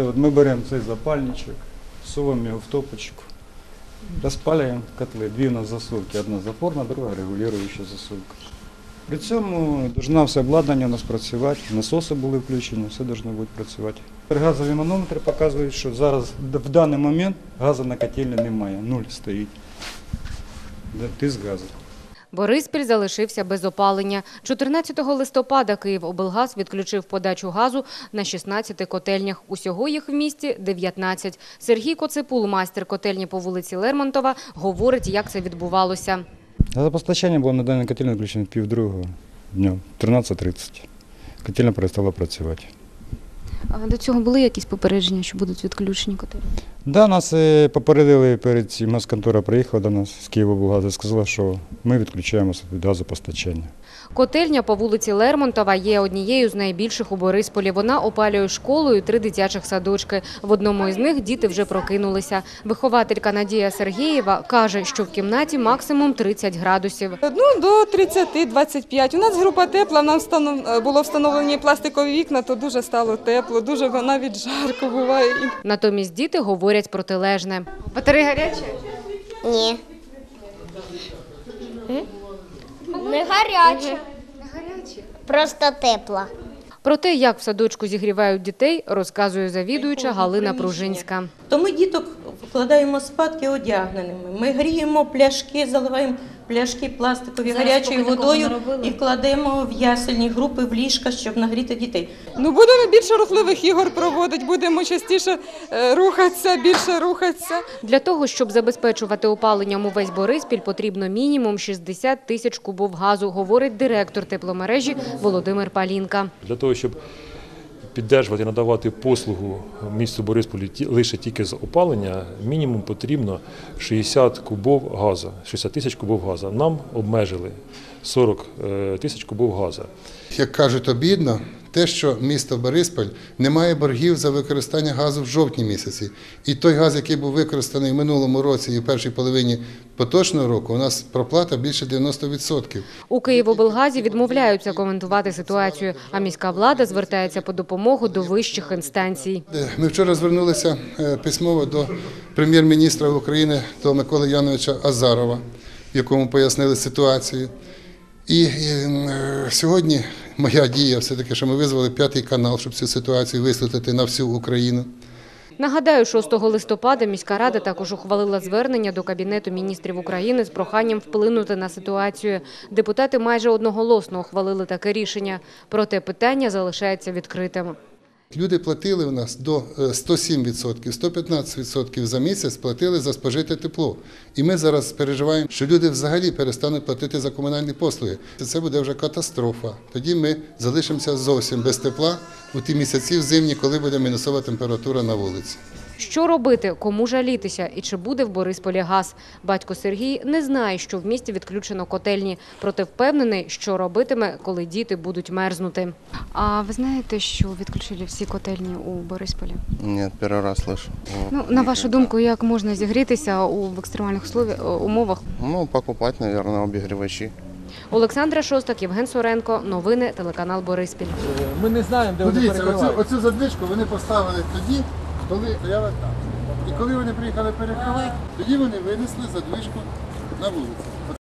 Це от ми беремо цей запальничок, суваємо його в топочку, розпалюємо котли. Дві у нас засувки, одна запорна, друга регулююча засувка. При цьому должна все обладнання у нас працювати, насоси були включені, все должно бути працювати. Газові манометри показують, що зараз в даний момент газу на котельні немає, нуль стоїть. Тиск газу. Бориспіль залишився без опалення. 14 листопада Київоблгаз відключив подачу газу на 16 котельнях. Усього їх в місті 19. Сергій Коцепул, майстер котельні по вулиці Лермонтова, говорить, як це відбувалося. Газопостачання було на даній котельні включено пів другого дня, 13.30. Котельня перестала працювати. А до цього були якісь попередження, що будуть відключені котелі? Да, нас е, попередили перед цим, Масконтора приїхала до нас з Києва і сказала, що ми відключаємося від газопостачання. Котельня по вулиці Лермонтова є однією з найбільших у Борисполі. Вона опалює школу і три дитячих садочки. В одному із них діти вже прокинулися. Вихователька Надія Сергієва каже, що в кімнаті максимум 30 градусів. Ну, до 30-25. У нас група тепла, нам встанов- було встановлені пластикові вікна, то дуже стало тепло, дуже навіть жарко буває. Натомість діти говорять протилежне. Батарея гаряча? Ні. Не гаряче. Просто тепла. Про те, як в садочку зігрівають дітей, розказує завідуюча Галина Пружинська. То ми діток вкладаємо спадки одягненими. Ми гріємо пляшки, заливаємо пляшки пластикові гарячою водою і кладемо в ясельні групи в ліжка, щоб нагріти дітей. Ну, будемо більше рухливих ігор проводити, будемо частіше е, рухатися, більше рухатися. Для того, щоб забезпечувати опаленням увесь Бориспіль, потрібно мінімум 60 тисяч кубов газу, говорить директор тепломережі Володимир Палінка. Для того, щоб піддержувати, надавати послугу місту Борисполі лише тільки з опалення, мінімум потрібно 60 кубов газу, 60 тисяч кубов газу. Нам обмежили 40 е, тисяч кубов газу. Як кажуть, обідно те, що місто Бориспіль не має боргів за використання газу в жовтні місяці. І той газ, який був використаний в минулому році і в першій половині поточного року, у нас проплата більше 90%. У Києвоблгазі відмовляються коментувати ситуацію, а міська влада звертається по допомогу до вищих інстанцій. Е, Ми вчора звернулися е, письмово до прем'єр-міністра України до Миколи Яновича Азарова, якому пояснили ситуацію. І е, сьогодні моя дія все-таки, що ми визвали п'ятий канал, щоб цю ситуацію висвітлити на всю Україну. Нагадаю, 6 листопада міська рада також ухвалила звернення до Кабінету міністрів України з проханням вплинути на ситуацію. Депутати майже одноголосно ухвалили таке рішення. Проте питання залишається відкритим. Люди платили у нас до е, 107%, 115% за місяць платили за спожите тепло. І ми зараз переживаємо, що люди взагалі перестануть платити за комунальні послуги. Це буде вже катастрофа. Тоді ми залишимося зовсім без тепла у ті місяці в зимні, коли буде мінусова температура на вулиці. Що робити, кому жалітися і чи буде в Борисполі газ? Батько Сергій не знає, що в місті відключено котельні, проте впевнений, що робитиме, коли діти будуть мерзнути. А ви знаєте, що відключили всі котельні у Борисполі? Нет, первый раз слышу. Ну, на вашу думку, як можна зігрітися у в екстремальних е, умовах? Ну, покупать, наверное, обогревачи. Олександра Шостак, Євген Соренко. Новини телеканал Бориспіль. Ми не знаємо, де вони оцю, оцю задвижку вони поставили тоді, коли стояла там. І коли вони приїхали перекривати, тоді вони винесли задвижку на вулицю.